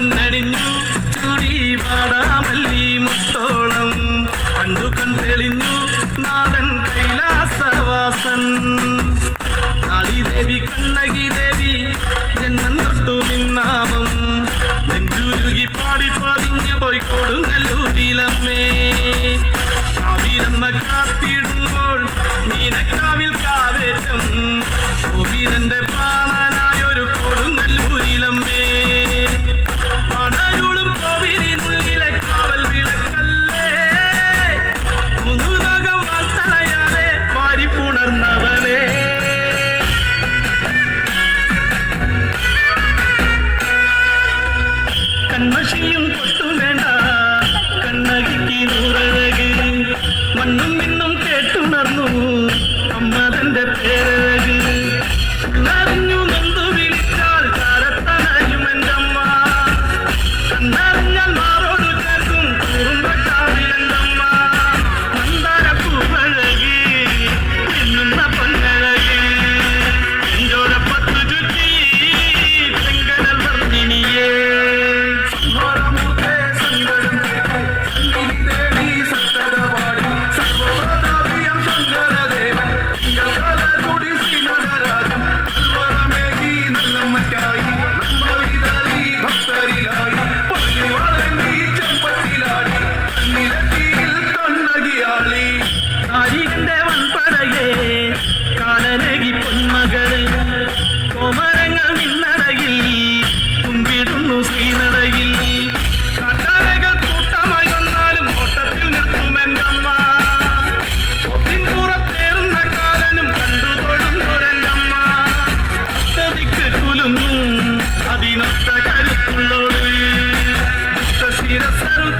കണ്ണണിഞ്ഞു ചൂടി വാടാമല്ലി മുത്തോളം. കണ്ടു കണ്ടെളിഞ്ഞു നാടൻ കൈലാസവാസൻ. കാളിദേവി കണ്ണകി ദേവി ജന്മം തൊട്ടു നിന്നാമം. നെഞ്ചുരുകി പാടി പതിഞ്ഞു പോയി കൊടുങ്ങല്ലൂരിലമ്മേ കാവിലമ്മ കാത്തിടുമ്പോൾ കൺമഷിയും കൊട്ടും വേണ്ട. കണ്ണകിക്ക് നൂറഴക്. മണ്ണും മിന്നും കേട്ടുണർന്നു. അമ്മ തന്റെ പേര്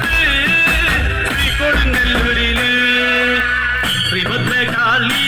ശ്രീ ശ്രീകൊടുങ്ങല്ലൂരിൽ ശ്രീഭദ്രകാളി